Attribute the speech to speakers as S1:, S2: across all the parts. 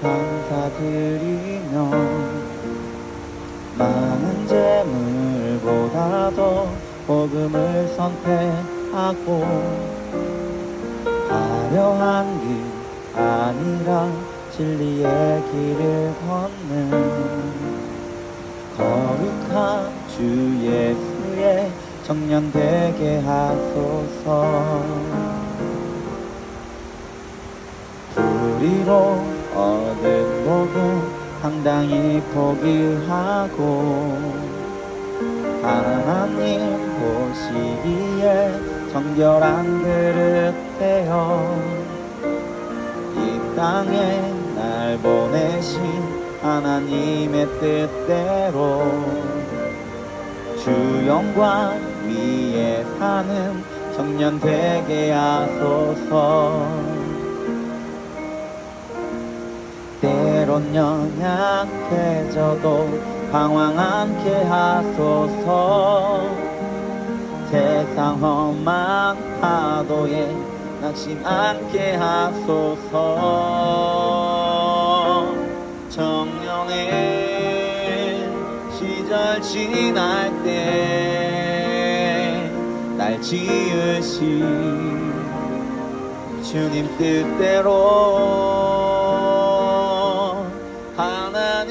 S1: 감사드리며 많은 재물보다도 복음을 선택하고 화려한 길 아니라 진리의 길을 걷는 거룩한 주 예수의 청년 되게 하소서 불의로 얻은 복음 당당히 포기하고 하나님 보시기에 정결한 그릇 되어 이 땅에 날 보내신 하나님의 뜻대로 주 영광 위에 사는 청년 되게 하소서 때론 연약해져도 방황 않게 하소서. 세상 험한 파도에 낙심 않게 하소서. 청년의 시절 지날 때 날 지으신 주님 뜻대로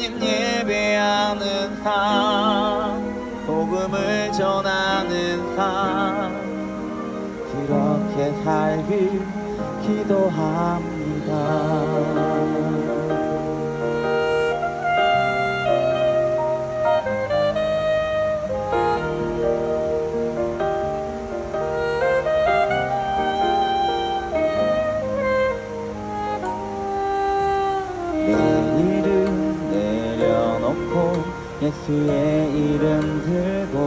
S1: 하나님 예배하는 삶 복음을 전하는 삶. 그렇게 살길 기도합니다 내려놓고 예수의 이름 들고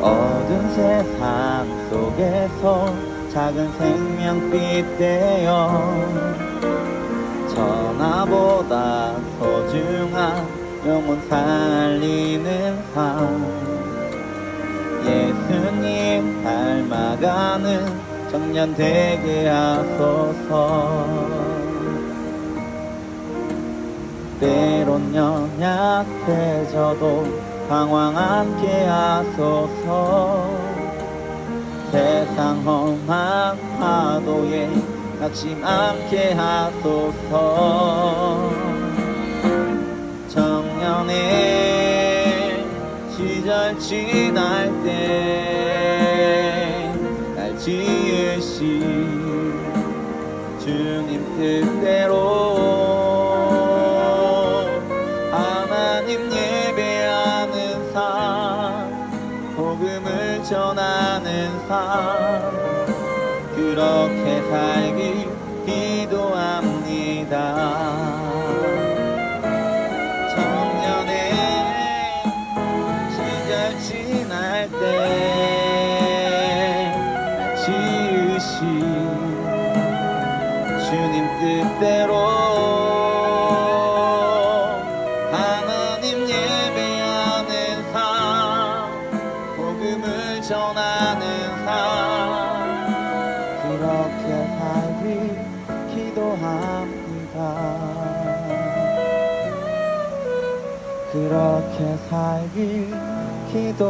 S1: 어두운 세상 속에서 작은 생명빛 되어 전화보다 소중한 영혼 살리는 삶. 예수님 닮아가는 청년 되게 하소서 연약해져도 방황 않게 하소서. 세상 험한 파도에 낙심 않게 하소서. 청년의 시절 지날 때날 지으신 주님 뜻대로 하나님 예배하는 삶 복음을 전하는 삶 그렇게 살길 기도합니다. 청년의 시절 지날 때 지으신 주님 뜻대로 복음을 전하는 삶 그렇게 살길 기도합니다. 그렇게 살길 기도합니다